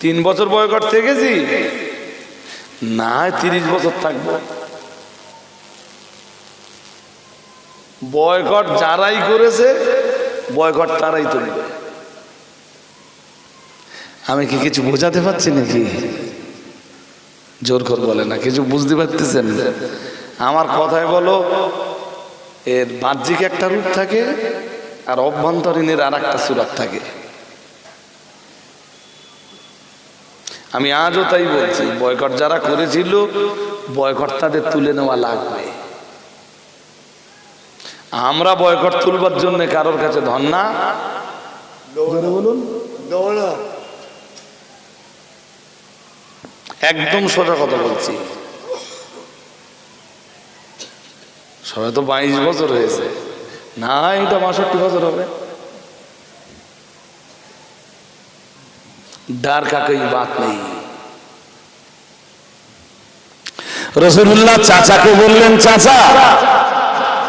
তিন বছর বয়কট থেকেছি? না তিরিশ বছর থাকব। বয়কট যারাই করেছে, বয়কট তারাই তুলবে। আমি কি কিছু বোঝাতে পারছি নাকি? জোর কর বলে না, কিছু বুঝতে পারতেছেন? আমার কথায় বলো, এর বাহ্যিক একটা রূপ থাকে, আর অভ্যন্তরীণের আর একটা সুরাত থাকে। আমি আজও তাই বলছি বয়কট যারা করেছিল বয়কট তাদের তুলে নেওয়া লাগবে। আমরা বয়কট তুলবার জন্য কারোর কাছে ধন না। বলুন। একদম সোজা কথা বলছি। সবাই তো বাইশ বছর হয়েছে। না এটা বাষট্টি বছর হবে। ডার কাকেই বাত নেই রসুল্লাহ চাচাকে বললেন চাচা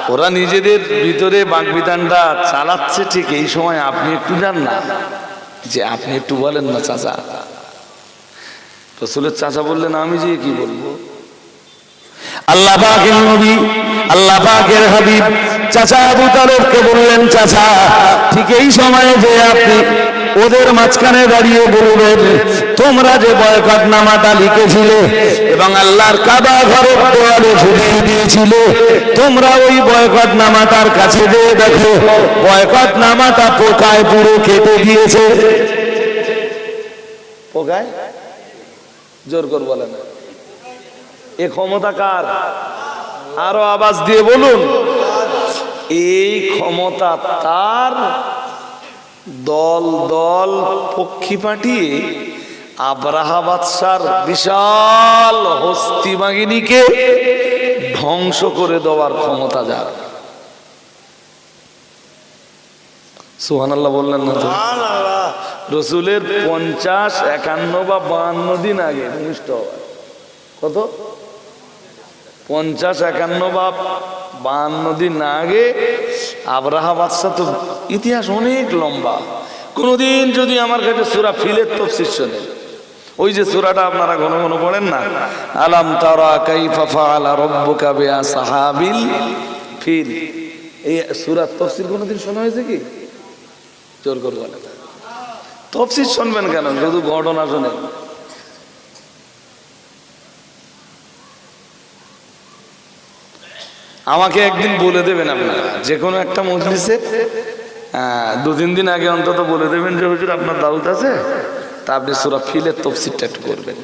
ওরা নিজেদের ভিতরে বাগবিধানটা চালাচ্ছে ঠিক এই সময় আপনি একটু যান না। যে আপনি একটু বলেন না চাচা। রসুলের চাচা বললেন আমি যে কি বলব? আল্লাহ পাকের নবী আল্লাহ পাকের হাবিব চাচা আবু তালেবকে বললেন চাচা ঠিক এই সময়ে যে আপনি ওদের মাঝখানে দাঁড়িয়ে বলবেন, তোমরা যে বয়কট নামাটা লিখেছিলে এবং আল্লাহর কাবা ঘরের দেওয়ালে ঝুলিয়ে দিয়েছিলে, তোমরা ওই বয়কট নামাটার কাছে দিয়ে দেখো বয়কট নামাটা পোকায় পুরো কেটে দিয়েছে। পোকায়? জোর কর না। এ ক্ষমতা কার? আরও আওয়াজ দিয়ে বলুন। এই ক্ষমতা তার দল দল পক্ষী পাঠিয়ে আব্রাহা বাদশার বিশাল হস্তি বাহিনীকে ধ্বংস করে দেওয়ার ক্ষমতা যার। সুহান আল্লাহ বললেন না তো? রসুলের পঞ্চাশ একান্ন বা বাহান্ন দিন আগে ভূমিষ্ঠ হওয়ার কত? পঞ্চাশ একান্ন বা বাহান্ন দিন আগে আবরাহা বাদশাহ তো ইতিহাস অনেক লম্বা। কোনোদিন যদি আমার কাছে সুরা ফিলের তফসির শোনেন। ওই যে সুরাটা আপনারা ঘন ঘন পড়েন না? আলাম তারা কাইফা ফাআলা রাব্বুকা বিআসহাবিল ফিল। এই সুরার তফসির কোনোদিন শোনা হয়েছে কি? জোর করে বলেন। তফসির শুনবেন কেন? শুধু ঘটনা শোনেন। আমাকে একদিন বলে দেবেন আপনারা, যে কোনো একটা মজলিসে দু তিন দিন আগে অন্তত বলে দেবেন যে, হুজুর, আপনার দাউদ আছে? তা আপনি সুরা ফিলের তফসিরটা একটু করবেন।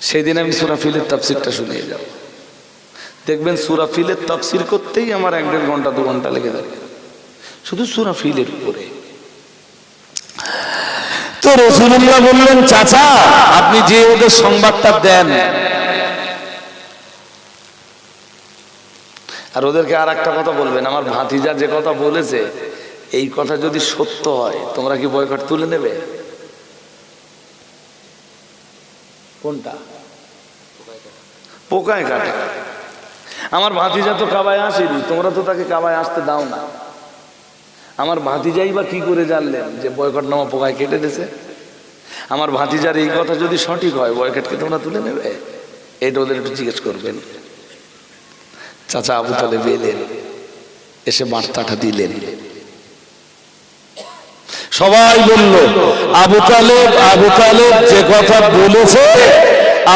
সেই দিন আমি সুরা ফিলের তফসিরটা শুনিয়ে যাব। দেখবেন সুরা ফিলের তফসির করতেই আমার এক দেড় ঘণ্টা, দু ঘণ্টা লেগে যাবে। শুধু সুরা ফিলের উপরে। তো রসুল্লাহ বললেন, চাচা, আপনি যে ওদের সংবাদটা দেন আর ওদেরকে আর একটা কথা বলবেন, আমার ভাতিজা যে কথা বলেছে, এই কথা যদি সত্য হয়, তোমরা কি বয়কট তুলে নেবে? কোনটা? পোকায় কাটে। আমার ভাতিজা তো কাবায় আসেনি, তোমরা তো তাকে কাবায় আসতে দাও না। আমার ভাতিজাই বা কি করে জানলেন যে বয়কট নামা পোকায় কেটে দিয়েছে? আমার ভাতিজার এই কথা যদি সঠিক হয়, বয়কটকে তোমরা তুলে নেবে? এটা ওদের একটু জিজ্ঞেস করবেন। চাচা আবু তালেব এলেন, এসে বার্তাটা দিলেন। সবাই বলল, আবু তালেব আবু তালেব, যে কথা বলেছে,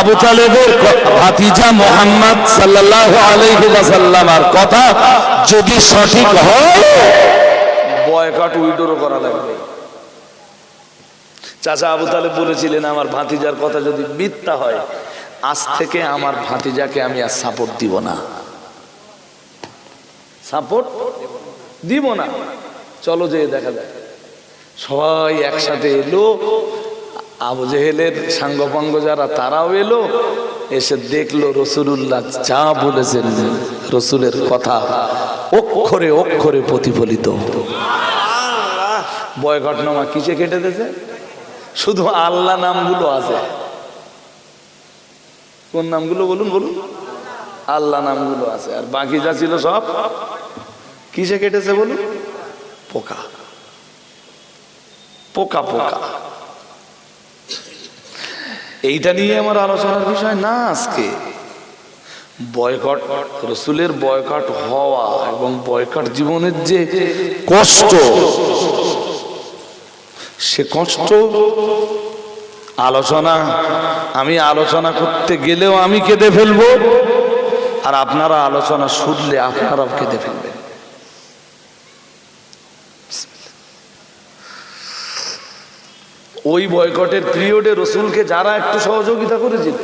আবু তালেবের ভাতিজা মোহাম্মদ সাল্লাহ কথা যদি সঠিক হয় করা লাগবে। চাচা আবু তালেব বলেছিলেন, আমার ভাতিজার কথা যদি মিথ্যা হয়, আজ থেকে আমার ভাতিজাকে আমি আর সাপোর্ট দিব না। সাপোর্ট দিব না। চলো যে দেখা যায় সবাই একসাথে এলো। আবু জেহেলের সাঙ্গপাঙ্গ যারা তারাও এলো। এসে দেখল রসুল্লাহ যা বলেছেন রসুলের কথা অক্ষরে অক্ষরে প্রতিফলিত। বয়ঘটনামা কিসে কেটে দিয়েছে? শুধু আল্লাহ নামগুলো আছে। কোন নামগুলো বলুন বলুন। আল্লাহ নামগুলো আছে। আর বাকি যা ছিল সব? কিসে কেটেছে বলুন? পোকা। পোকা পোকা। এইটা নিয়ে আমার আলোচনার বিষয় না আজকে। বয়কট, রসুলের বয়কট হওয়া এবং বয়কট জীবনের যে কষ্ট, সে কষ্ট আলোচনা, আমি আলোচনা করতে গেলেও আমি কেঁদে ফেলব। আর আপনারা আলোচনা শুনলে আপনারাও কেঁদে ফেলবেন ওই বয়কটের পিরিয়ডে রসুলকে যারা একটু সহযোগিতা করেছিল,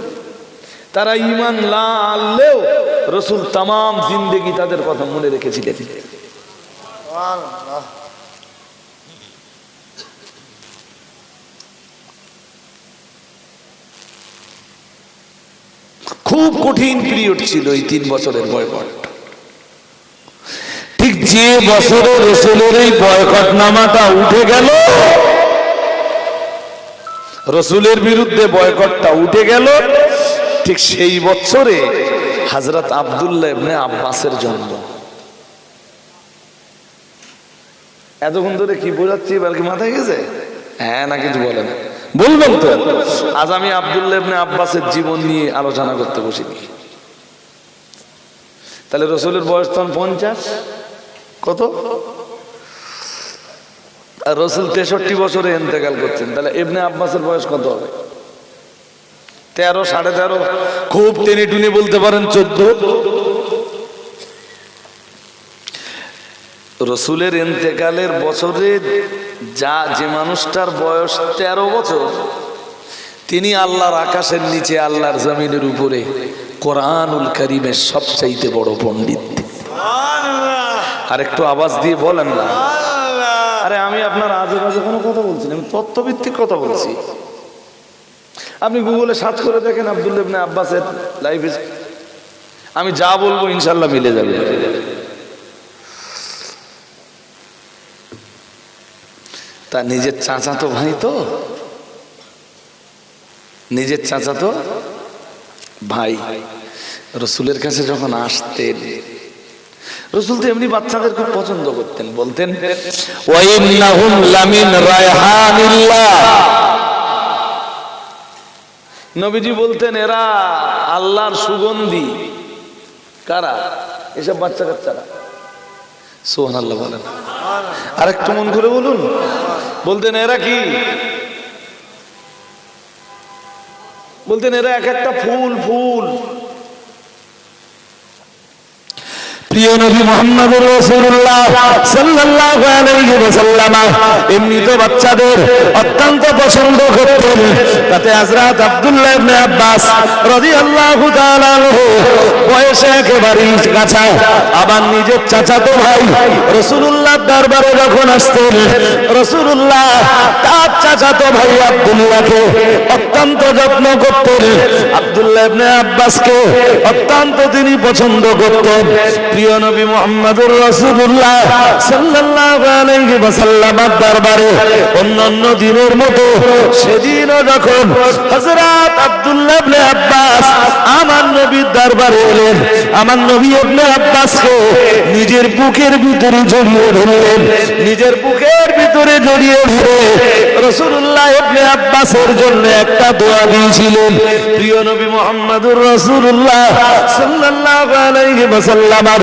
তারা ইমান লা আনলেও রসুল তাম জিন্দেগি তাদের কথা মনে রেখেছিলেন। খুব কঠিন পিরিয়ড ছিল এই তিন বছরের বয়কট ঠিক যে বছরে রসুলের এই বয়কট নামাটা উঠে গেল, রসুলের বিরুদ্ধে বয়কটটা উঠে গেল, ঠিক সেই বছরে হাজরত আবদুল্লাহ ইবনে আব্বাসের জন্ম। এতক্ষণ ধরে কি বোঝাচ্ছি, এবার কি মাথায় গেছে? হ্যাঁ না কিছু বলেন বলবেন তো। আজ আমি আবদুল্লাহ ইবনে আব্বাসের জীবন নিয়ে আলোচনা করতে বসিনি। তাহলে রসুলের বয়স তখন পঞ্চাশ? কত? আর রসুল তেষট্টি বছরে এন্তেকাল করছেন। তাহলে ইবনে আব্বাসের বয়স কত হবে? তেরো, সাড়ে তেরো? খুব টেনে টুনে বলতে পারেন চোদ্দ। রসুলের এন্তেকালের বছরে যা যে মানুষটার বয়স তেরো বছর তিনি আল্লাহর আকাশের নিচে আল্লাহর জমিনের উপরে কোরআনুল করিমের সবচাইতে বড় পণ্ডিত। আর একটু আওয়াজ দিয়ে বলেন না। আরে আমি আপনার আজে বাজে কোনো কথা বলছি না আমি তত্ত্বভিত্তিক কথা বলছি। আপনি গুগলে সার্চ করে দেখেন আব্দুল ইবনে আব্বাসের লাইফ আমি যা বলব ইনশাল্লাহ মিলে যাবে। তা নিজের চাচা তো ভাই তো? নিজের চাচা তো? ভাই, রসুলের কাছে যখন আসতেন, রসুল তো এমনি বাচ্চাদের খুব পছন্দ করতেন, বলতেন নবীজি বলতেন, এরা আল্লাহর সুগন্ধি। কারা? এসব বাচ্চা কাচ্চারা সোহান আল্লাহ বলেন। আর একটু মন করে বলুন। বলতেন, এরা কি? বলতেন, এরা এক একটা ফুল ফুল। আবার নিজের চাচাতো ভাই রাসূলুল্লাহ দরবারে যখন আসতেন, রাসূলুল্লাহ তার চাচাতো ভাই আব্দুল্লাহকে অত্যন্ত যত্ন করতেন। আব্দুল্লাহ ইবনে আব্বাসকে অত্যন্ত তিনি পছন্দ করতেন। প্রিয় নবী মুহাম্মদুর রাসূলুল্লাহ সাল্লাল্লাহু আলাইহি ওয়াসাল্লামের দরবারে অন্যান্য দিনের মতো সেদিনও যখন হযরত আব্দুল্লাহ ইবনে আব্বাস আমার নবীর দরবারে এলেন, আমার নবী ইবনে আব্বাসকে নিজের বুকের ভিতরে জড়িয়ে ধরলেন। নিজের বুকের ভিতরে জড়িয়ে ধরে রাসূলুল্লাহ ইবনে আব্বাসের জন্য একটা দোয়া দিয়েছিলেন। প্রিয় নবী মুহাম্মদুর রাসূলুল্লাহ সাল্লাল্লাহু আলাইহি ওয়াসাল্লামের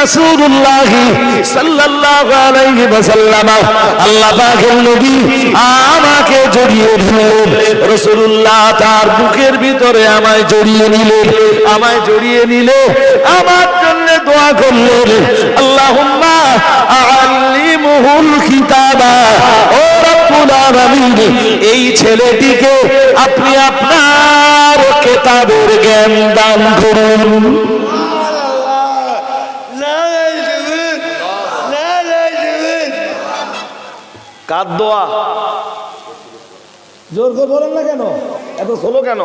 রাসূলুল্লাহ সাল্লাল্লাহু আলাইহি ওয়াসাল্লাম, আল্লাহ পাকের নবী আমাকে জড়িয়ে ধরলেন। রাসূলুল্লাহ তার বুকের ভিতরে আমায় জড়িয়ে নিলেন, আমায় জড়িয়ে নিলে আমার জন্য দোয়া করলেন। আল্লাহুম্মা কিতাবা, ও রব্বুল আলামিন, এই ছেলেটিকে আপনি আপনার কিতাবের জ্ঞান দান করুন। কার দোয়া? জোর করে বলেন না কেন? এত হলো কেন?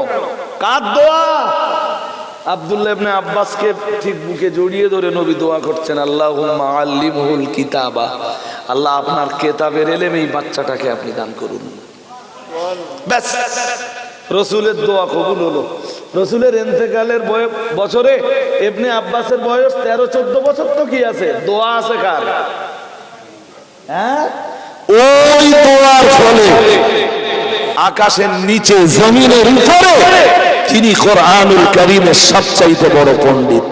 কার দোয়া? আব্দুল্লাহ ইবনে আব্বাসকে ঠিক বুকে জড়িয়ে ধরে নবী দোয়া করছেন আল্লাহুম্মা আল্লিমহুল কিতাবা। আল্লাহ আপনার কেতাবের এলেম এই বাচ্চাটাকে আপনি দান করুন। ব্যাস রসুলের দোয়া কবুল হলো। রসুলের এন্তেকালের বছরে এমনি আব্বাসের বয়স তেরো চোদ্দ বছর তো কি আছে? দোয়া আছে কার? হ্যাঁ? ওই দোয়ার ফলে আকাশের নিচে, জমিনের উপরে। তিনি কোরআনুল করিমের সবচাইতে বড় পণ্ডিত।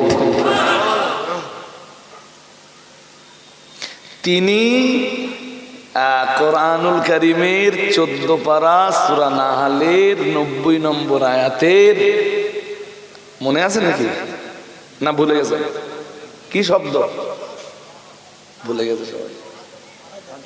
তিনি কোরআনুল করিমের চোদ্দ পারা সুরা নাহালের নব্বই নম্বর আয়াতের, মনে আছে নাকি? না, ভুলে গেছে। কি শব্দ? ভুলে গেছে সবাই।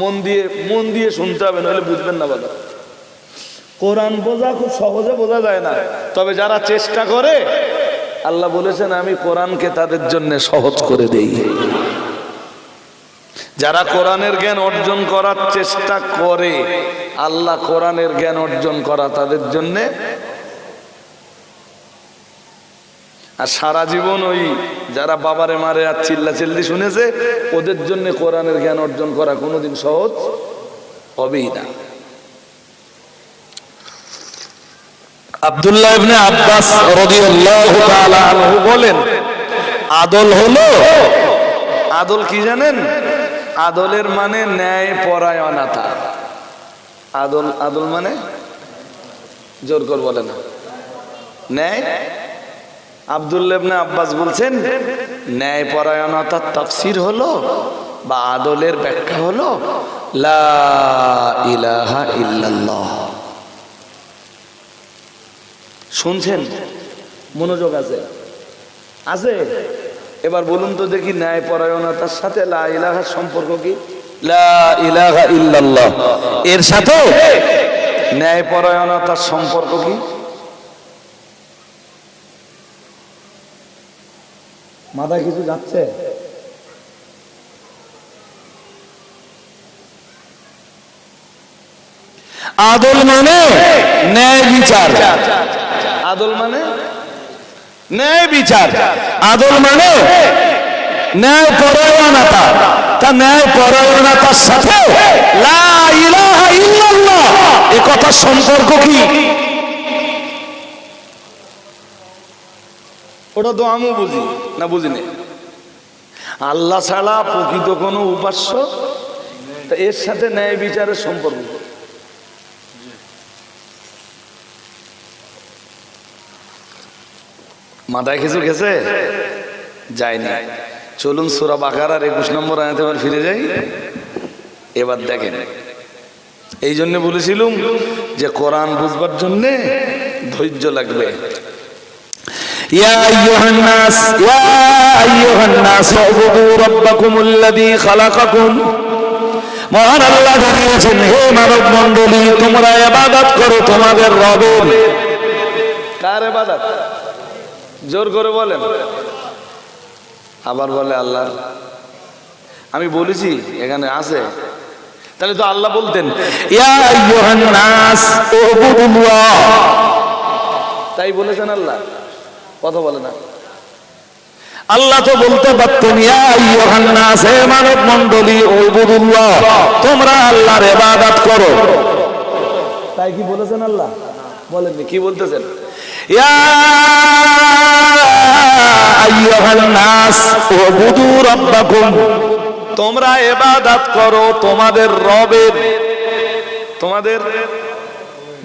মন দিয়ে মন দিয়ে শুনতে হবে নইলে বুঝবেন না বাবা। কোরআন বোঝা খুব সহজে বোঝা যায় না। তবে যারা চেষ্টা করে, আল্লাহ বলেছেন, আমি কোরআনকে তাদের জন্য সহজ করে দেই। যারা কোরআনের জ্ঞান অর্জন করার চেষ্টা করে, আল্লাহ কোরআনের জ্ঞান অর্জন করা তাদের জন্য আর সারা জীবন ওই যারা বাবারে মারে আর চিল্লা চিল্লি শুনেছে, ওদের জন্য কোরআনের জ্ঞান অর্জন করা কোনোদিন সহজ হবেই না। আব্দুল্লাহ ইবনে আব্বাস রাদিয়াল্লাহু বলেন, আদল হলো, আদল কি জানেন? আদলের মানে ন্যায় পরায়ণতা। আদল আদল মানে জোর কর বলে না। ন্যায় আব্দুল্লেবনে আব্বাস বলছেন ন্যায় পরায়ণতার তাফসির হলো বা আদলের ব্যাখ্যা হলো লা ইলাহা ইল্লাল্লাহ। শুনছেন? মনোযোগ আছে? আছে? এবার বলুন তো দেখি ন্যায় পরায়ণতার সাথে লা ইলাহার সম্পর্ক কি? লা ইলাহা ইল্লাল্লাহ। এর সাথে ন্যায় পরায়ণতার সম্পর্ক কি? মাথায় কিছু যাচ্ছে? আদল মানে ন্যায় বিচার। আদল মানে? ন্যায় বিচার। আদল মানে ন্যায় পরায়ণতা। তা ন্যায় পরায়ণতার সাথে লা ইলাহা ইল্লাল্লাহ। এ কথা সম্পর্ক কি? ওটা তো আমিও বুঝি। না বুঝি বুঝিনি। আল্লাহ ছাড়া প্রকৃত কোনো উপাস্য? তা এর সাথে ন্যায় বিচারের সম্পর্ক? মাথায় কিছু গেছে যায়নি। চলুন সুরা বাকারার একুশ নম্বর আয়াতে এবার ফিরে যাই। এবার দেখেন। এই জন্য বলেছিলুম যে কোরআন বুঝবার জন্যে ধৈর্য লাগবে। يا أيها الناس يا أيها الناس اعبدوا ربكم الذي خلقكم মহান আল্লাহ জানিয়েছেন হে মানব মন্ডলী তোমরা ইবাদত করো তোমাদের রবের কার এবাদত জোর করে বলেন আবার বলে আল্লাহ আমি বলেছি এখানে আছে তাহলে তো আল্লাহ বলতেন ইয়া আইয়ুহান নাস উবুদুল্লাহ তাই বলেছেন আল্লাহ কথা বলে না। আল্লাহ তো বলতে পারতেন মানব মন্ডলী উবুদুল্লাহ তোমরা আল্লাহর ইবাদত করো। তাই কি বলেছেন আল্লাহ? বলেননি কি বলতেছেন? ইয়া তোমরা এবাদাত করো তোমাদের রবের। তোমাদের?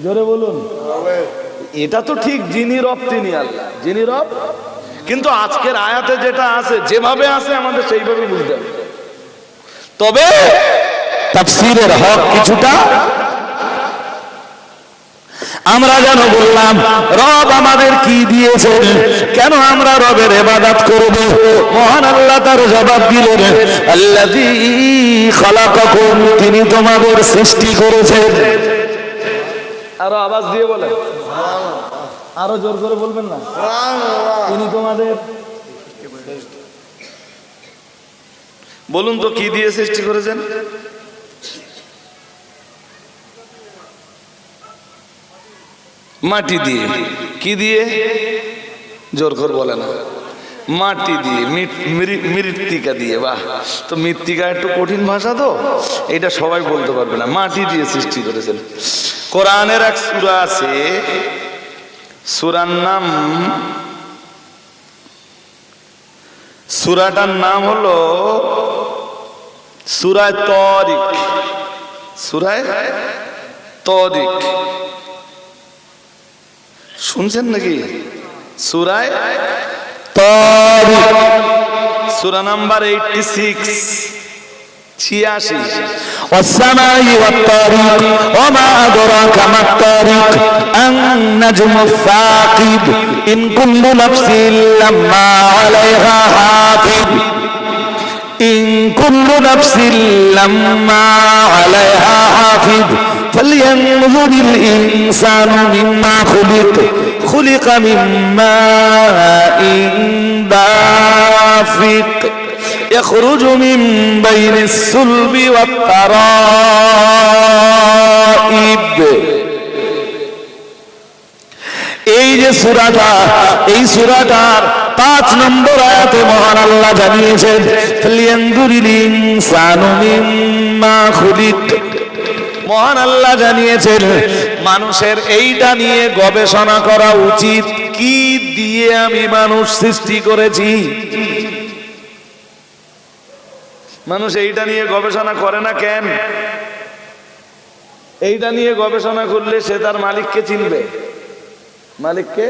জোরে বলুন। এটা তো ঠিক যিনি রব, তিনি আল্লাহ। যিনি রব, কিন্তু আজকের আয়াতে যেটা আছে, যেভাবে আছে আমাদের সেইভাবে বুঝতে হবে। তবে তাফসীরের হক কিছুটা আমরা যেন বললাম, রব আমাদের কি দিয়েছেন? কেন আমরা রবের এবাদত করব? মহান আল্লাহ তার জবাব দিলেন খালাকাকুম তিনি তোমাদের সৃষ্টি করেছেন। আরও আওয়াজ দিয়ে বলেন। আরও জোর করে বলবেন না? তিনি তোমাদের বলুন তো কি দিয়ে সৃষ্টি করেছেন? মাটি দিয়ে। কি দিয়ে? জোর করে বলে না। মাটি দিয়ে মৃত্তিকা দিয়ে। বাহ তো মৃত্তিকা একটু কঠিন ভাষা তো এটা সবাই বলতে পারবে না। মাটি দিয়ে সৃষ্টি করেছেন। কোরআনের এক সূরা আছে, সুরার নাম, সূরাটার নাম হলো সুরায় তরিক। সুরায় তরিক। শুনছেন নাকি? সুরায় তরিক। সূরা নাম্বার এইটটি সিক্স ছিয়াশি والسماء والطارق وما أدراك ما الطارق النجم الثاقب إن كل نفس لما عليها حافظ إن كل نفس لما عليها حافظ فلينظر الإنسان مما خلق خلق من ماء دافق يخرج من بين الصلب والترائب এই যে সুরাটা এই সুরাটার পাঁচ নম্বর আয়াতে মহান আল্লাহ জানিয়েছেন ফালিয়ানদুরিল ইনসানু মিম্মা খুলিক মহান আল্লাহ জানিয়েছেন মানুষের এইটা নিয়ে গবেষণা করা উচিত কি দিয়ে আমি মানুষ সৃষ্টি করেছি মানুষ এইটা নিয়ে গবেষণা করে না কেন এইটা নিয়ে গবেষণা করলে সে তার মালিককে চিনবে মালিককে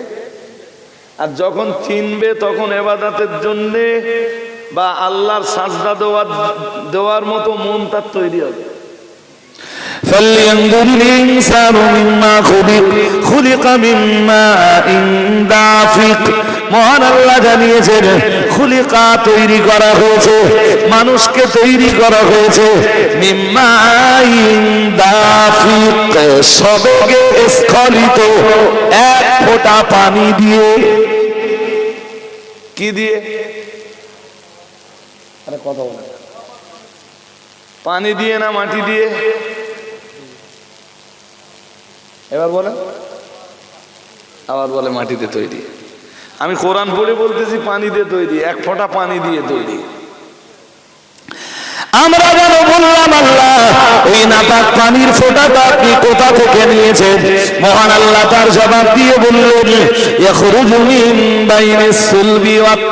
আর যখন চিনবে তখন এবাদাতের জন্যে বা আল্লাহর সাজদা দেওয়ার দেওয়ার মতো মন তার তৈরি হবে فلينظر الإنسان مما خلق خلق من ماء دافق মহান আল্লাহ জানিয়েছেন খুলিকা তৈরি করা হয়েছে মানুষকে তৈরি করা হয়েছে। সবেগে স্খলিত এক ফোঁটা পানি দিয়ে। কি দিয়ে? আরে কথা বলে। পানি দিয়ে না মাটি দিয়ে? এবার বলে আবার বলে মাটিতে তৈরি। আমি কোরআন পড়ে বলতেছি, পানি দিয়ে তৈরি এক ফোঁটা পানি দিয়ে তৈরি আমরা যেন বললাম, আল্লাহ ওই নাপাক পানির ফোঁটাটা আপনি কোথা থেকে নিয়েছেন? মহান আল্লাহ তার জবাব দিয়ে বললেন, ইয়াখরুজু মিন বাইনিস সুলবি ওয়াত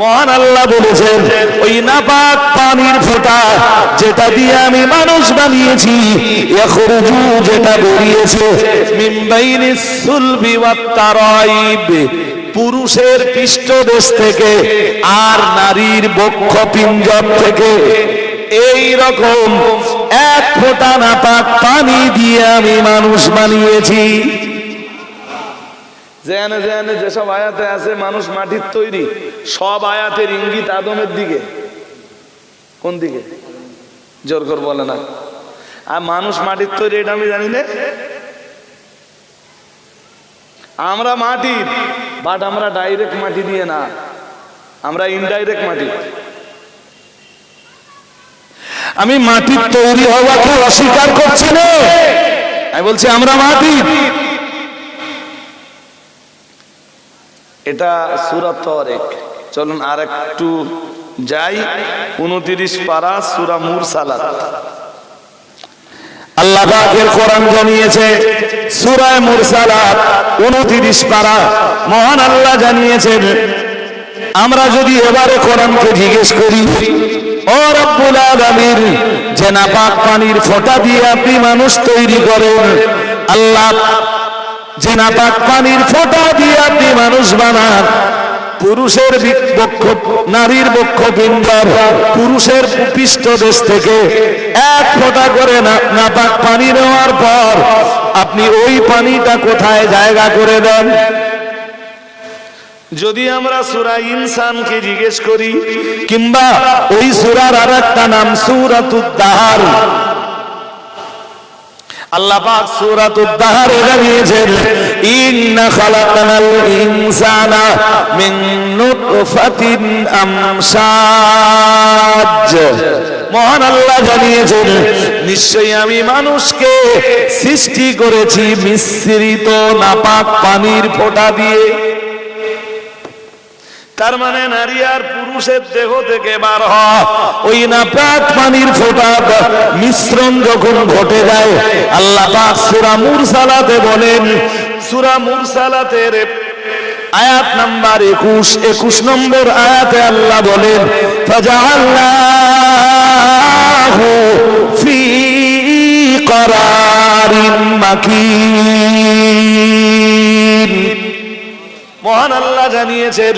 মহান আল্লাহ বলেছেন, ওই নাপাক পানির ফোঁটা যেটা দিয়ে আমি মানুষ বানিয়েছি, ইয়াখরুজু যেটা বেরিয়েছে মিন সুলবি পুরুষের পৃষ্ঠদেশ থেকে আর নারীর বক্ষ পিঞ্জর থেকে। এই রকম এক ফোঁটা নাপাক পানি দিয়ে আমি মানুষ বানিয়েছি। যেখানে যেখানে যেসব আয়াতে আছে, মানুষ মাটির তৈরি। সব আয়াতের ইঙ্গিত আদমের দিকে। কোন দিকে? জোর করে বলে না। আর মানুষ মাটির তৈরি, এটা আমি জানি না। আমরা মাটির বাট আমরা ডাইরেক্ট মাটি দিয়ে না। আমরা ইনডাইরেক্ট মাটি। আমি মাটির তৈরি হওয়াকে অস্বীকার করছি না। আমি বলছি, আমরা মাটির এটা সুরাত তরেক চলুন আর একটু যাই। উনতিরিশ পারা সুরা মুরসালাত। আল্লাহ পাকের কোরআন জানিয়েছে সূরা মুরসালাত 29 পারা। মহান আল্লাহ জানিয়েছেন, আমরা যদি এবারে কোরআনকে জিজ্ঞেস করি, ও রব্বুল আলামিন, যে নাপাক পানির ফোঁটা দিয়ে আপনি মানুষ তৈরি করেন, আল্লাহ নাপাক পানির ফোঁটা দিয়ে আপনি মানুষ বানান। পুরুষের বক্ষ, নারীর বক্ষ বিন্দর। পুরুষের পৃষ্ঠদেশ থেকে এক ফোঁটা করে পানি নেওয়ার পর আপনি ওই পানিটা কোথায় জায়গা করে দেন? যদি আমরা সুরা ইনসানকে জিজ্ঞেস করি, কিংবা ওই সুরার আর একটা নাম সুরাতুদ্দাহার আল্লাহ পাক জানিয়েছেন, ইন্না খালাকনাল ইনসানা মিন নুতফাতিন মহান আল্লাহ জানিয়েছেন, নিশ্চয়ই আমি মানুষকে সৃষ্টি করেছি মিশ্রিত নাপাক পানির ফোঁটা দিয়ে। তার মানে নারী আর পুরুষের দেহ থেকে বার ওই না পাক পানির ফোঁটা মিশ্রণ যখন ঘটে যায় আল্লাহ পাক সূরা মুরসালাতে বলেন সূরা মুরসালাতের আয়াত নাম্বার একুশ একুশ নম্বর আয়াতে আল্লাহ বলেন ফাজাআল্লাহু ফি করারিন মাকিন। মহান আল্লাহ জানিয়েছেন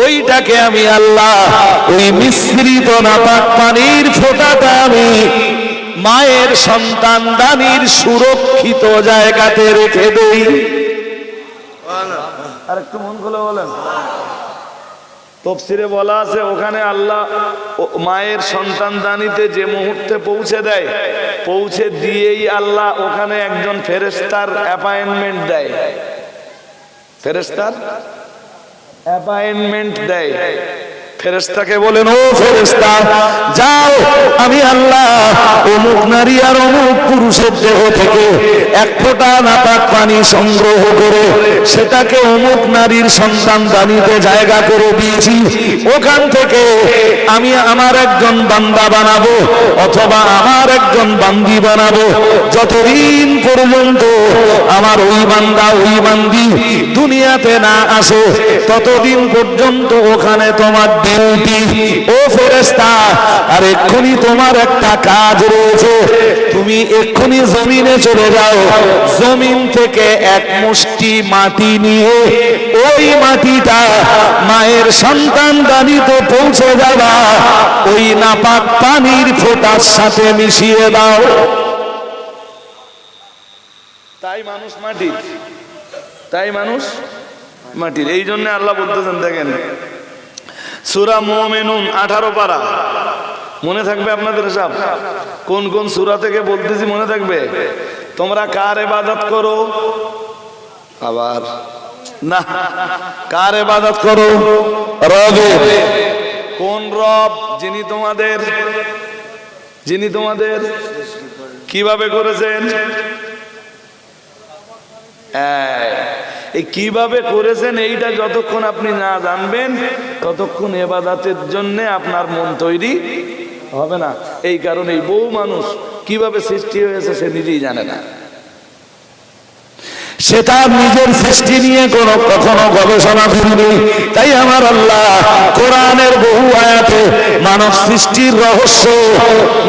ওইটাকে আমি আল্লাহ, ওই মিশ্রিত নাপাক পানির ফোঁটাটা আমি মায়ের সন্তান দানির সুরক্ষিত জায়গাতে রেখে দেই। আর একটু মন খুলে বলেন। তফসিরে বলা আছে, ওখানে আল্লাহ মায়ের সন্তান দানিতে যে মুহূর্তে পৌঁছে দেয়, পৌঁছে দিয়েই আল্লাহ ওখানে একজন ফেরেস্তার অ্যাপয়েন্টমেন্ট দেয়। ফেরেস্তার অ্যাপয়েন্টমেন্ট দেয় ফেরেস্তাকে বলেন, ও ফেরেস্তা যাও, আমি আল্লাহ অমুক নারী আর অমুক পুরুষের দেহ থেকে এক ফোঁটা নাপাক পানি সংগ্রহ করে সেটাকে অমুক নারীর সন্তান দানিতে জায়গা করে দিয়েছি। ওখান থেকে আমি আমার একজন বান্দা বানাবো অথবা আমার একজন বান্দি বানাবো। যতদিন পর্যন্ত আমার ওই বান্দা, ওই বান্দি দুনিয়াতে না আসে, ততদিন পর্যন্ত ওখানে তোমার ডিউটি ও ফেরেস্তা আর এক্ষুনি তোমার একটা কাজ রয়েছে। তুমি এক্ষুনি জমিনে চলে যাও। জমিন থেকে এক মুষ্টি মাটি নিয়ে ওই মাটিটা মায়ের সন্তান দানিতে পৌঁছে যাবা। ওই নাপাক পানির ফোঁটার সাথে মিশিয়ে দাও। তাই মানুষ মাটি। তাই মানুষ মাটির এই জন্য আল্লাহ বলতেছেন, দেখেন সুরা মোমেনুন আঠারো পারা। মনে থাকবে আপনাদের সব কোন কোন সুরা থেকে বলতেছি মনে থাকবে? তোমরা কার এবাদত করো? আবার। না কার এবাদত করো? রবের। কোন রব যিনি তোমাদের যিনি তোমাদের কীভাবে করেছেন? হ্যাঁ, এই কীভাবে করেছেন এইটা যতক্ষণ আপনি না জানবেন, ততক্ষণ এবাদাতের জন্য আপনার মন তৈরি হবে না। এই কারণে বহু মানুষ কীভাবে সৃষ্টি হয়েছে সে নিজেই জানে না। সে তার নিজের সৃষ্টি নিয়ে কোনো কখনো গবেষণা করিনি। তাই আমার আল্লাহ কোরআনের বহু আয়াতে মানব সৃষ্টির রহস্য,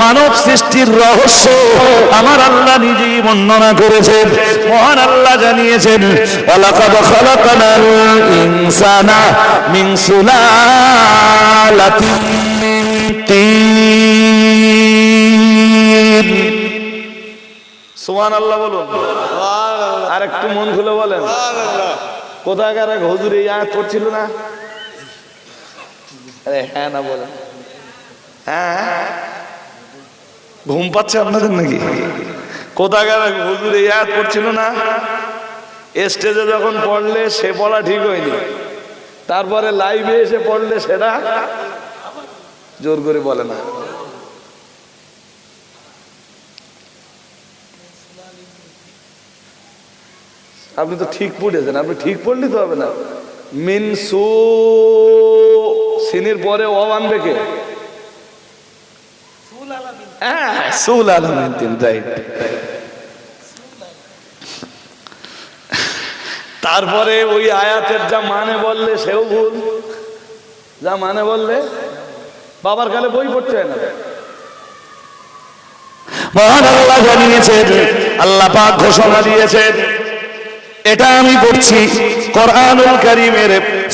মানব সৃষ্টির রহস্য আমার আল্লাহ নিজেই বর্ণনা করেছেন। মহান আল্লাহ জানিয়েছেন, ওয়ালাকাদ খালাকানাল ইনসানা মিন সুলালাতিন মিন বলুন। আর একটু মন খুলে বলেন। কোথাকার এক হুজুর এই আয়াত পড়ছিল না? আরে হ্যাঁ না বলেন। হ্যাঁ হ্যাঁ। ঘুম পাচ্ছে আপনাদের নাকি? কোথাকার এক হুজুর এই আয়াত পড়ছিল না? স্টেজে যখন পড়লে সে পড়া ঠিক হয়নি। তারপরে লাইভে এসে পড়লে সেটা? জোর করে বলে না। আপনি তো ঠিক পড়েছেন আপনি ঠিক পড়লে তো হবে না। মিন সু সিনির পরে ও আনবে কে? হ্যাঁ, তারপরে ওই আয়াতের যা মানে বললে সেও ভুল। যা মানে বললে বাবার কালে বই পড়তে হয় না। আল্লাহ জানিয়েছেন আল্লাহ পাক ঘোষণা দিয়েছেন এটা আমি পড়ছি কোরআনুল কারীমের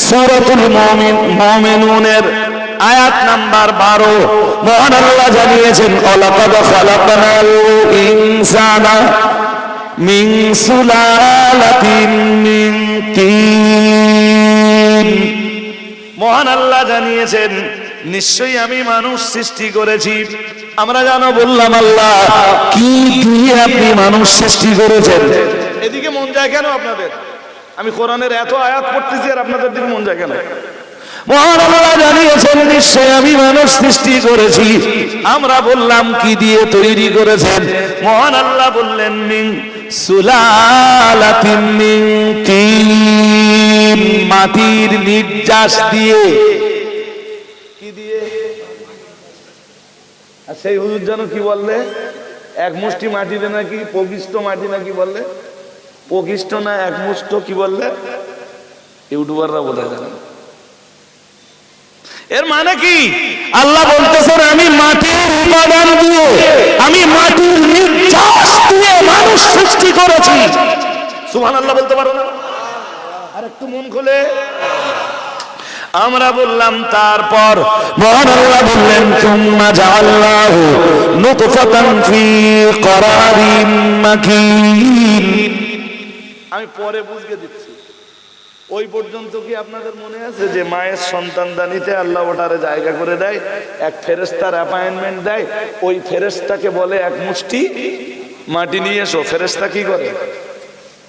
সূরাতুল মুমিন, মুমিনুনের আয়াত নাম্বার 12 মহান আল্লাহ জানিয়েছেন ওয়ালাকাদ খালাকনাল ইনসানা মিন সুলালাতিন মিন তিন। মহান আল্লাহ জানিয়েছেন, নিশ্চয়ই আমি মানুষ সৃষ্টি করেছি। আমরা জানো বললাম, আল্লাহ, কি দিয়ে আপনি মানুষ সৃষ্টি করেছেন? এদিকে মন যায় কেন আপনাদের? আমি কোরআনের এত আয়াত পড়তেছি আর আপনাদের দিকে মন যায় কেন? মহান আল্লাহ জানিয়েছেন নিশ্চয় আমি মানুষ সৃষ্টি করেছি। আমরা বললাম কি দিয়ে তৈরি করেছেন? মহান আল্লাহ বললেন মিং সুলালাতিন তিন মাটির নির্যাস দিয়ে। কি দিয়ে? আর সেই হুজুর যেন কি বললে? এক মুষ্টি মাটিতে নাকি পকিষ্ট মাটি নাকি বললে? পকিষ্ট না এক মুষ্ট কি বললে? ইউটিউবাররা বোধ হয় এর মানে কি? আল্লাহ বলতেছেন, আমি মাটির উপাদান দিয়ে, আমি মাটির নির্যাস দিয়ে মানুষ সৃষ্টি করেছি। সুবহান আল্লাহ বলতে পারো না? আর একটু মন খুলে। আমরা বললাম, তারপর মহান আল্লাহ বললেন তুম্মা জাআল্লাহু নুতফাতান ফি করারিন মাকিন। আমি পরে বুঝিয়ে দিচ্ছি। ওই পর্যন্ত কি আপনাদের মনে আছে যে মায়ের সন্তান দানিতে আল্লাহ ওটারে জায়গা করে দেয়, এক ফেরেস্তার অ্যাপয়েন্টমেন্ট দেয়, ওই ফেরেস্তাকে বলে এক মুষ্টি, মাটি নিয়ে এসো। ফেরেস্তা কি করে?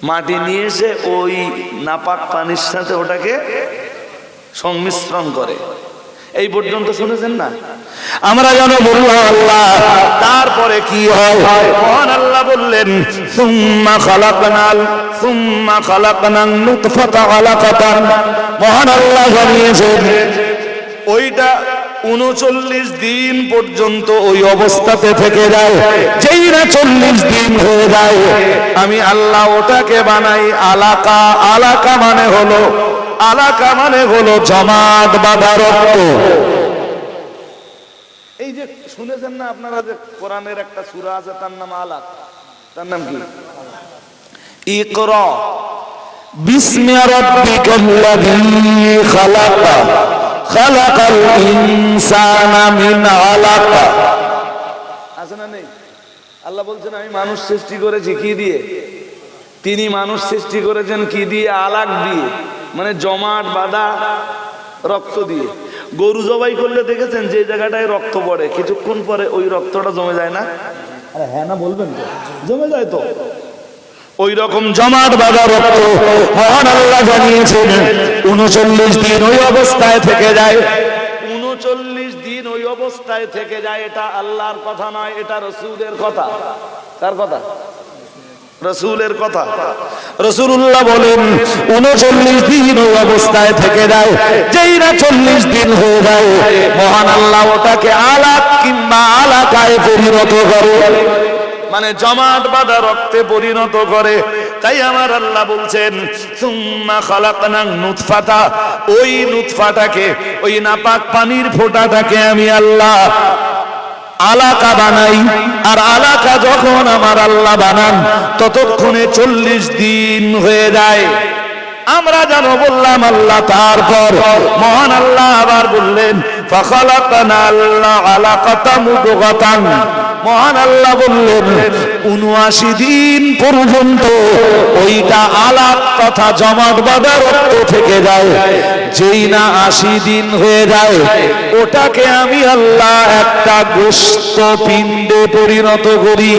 মাটি নিয়ে এসে ওই নাপাক পানির সাথে ওটাকে সংমিশ্রণ করে। এই পর্যন্ত শুনেছেন না? আমরা যেন বললাম আল্লাহ তারপরে কি হয়? মহান আল্লাহ বললেন সুম্মা খালাকনাল সুম্মা খালাকনান নুতফাতা আলাকাতান। মহান আল্লাহ জানিয়েছেন ওইটা উনচল্লিশ দিন পর্যন্ত ওই অবস্থাতে থেকে যায়। যেই না চল্লিশ দিন হয়ে যায় আমি আল্লাহ ওটাকে বানাই আলাকা। আলাকা মানে হলো আলাকা মানে হলো জমাট বাঁধা রক্ত এই যে শুনেছেন না আপনারা যে কোরআনের একটা সূরা আছে তার নাম আলাক তার নাম কি? ইকরা বিস্মি রাব্বিকাল্লাযী খালাক খালাকাল ইনসানা মিন আলাক। আছে না নেই? আল্লাহ বলছেন আমি মানুষ সৃষ্টি করেছি কি দিয়ে? তিনি মানুষ সৃষ্টি করেছেন কি দিয়ে? আলাক দিয়ে মানে জমাট বাঁধা রক্ত দিয়ে। গরু জবাই করলে দেখেছেন যে জায়গাটায় রক্ত পড়ে কিছুক্ষণ পরে ওই রক্তটা জমে যায় না? আরে হ্যাঁ না বলবেন তো। জমে যায় তো। ওই রকম জমাট বাঁধা রক্ত মহান আল্লাহ জানিয়েছেন উনচল্লিশ দিন ওই অবস্থায় থেকে যায়। উনচল্লিশ দিন ওই অবস্থায় থেকে যায় এটা আল্লাহর কথা নয় এটা রসুলের কথা। কার কথা? রসুলের কথা। রসুল্লাহ বলেন উনচল্লিশ দিন ওই অবস্থায় থেকে যায় যেই না চল্লিশ দিন হয়ে যায় মহান আল্লাহ ওটাকে আলাক কিংবা আলাকায় পরিণত করে। মানে জমাট বাঁধা রক্তে পরিণত করে। তাই আমার আল্লাহ বলছেন সুম্মা খালাকনা নুতফাতা। ওই নুতফাটাকে ওই নাপাক পানির ফোঁটাটাকে আমি আল্লাহ আলাকা বানাই, আর আলাকা যখন আমার আল্লাহ বানান, ততক্ষণে চল্লিশ দিন হয়ে যায়। আমরা যেন বললাম, আল্লাহ তারপর। মহান আল্লাহ আবার বললেন, ফখলাকনা আল্লাহ আলাকাতা মুদগাতান মহান আল্লাহ বললেন উনআশি দিন পর্যন্ত ওইটা আলাপ কথা জমাট বাঁধা রক্ত থেকে যায়। যেই না আশি দিন হয়ে যায়, ওটাকে আমি আল্লাহ একটা গোস্ত পিণ্ডে পরিণত করি।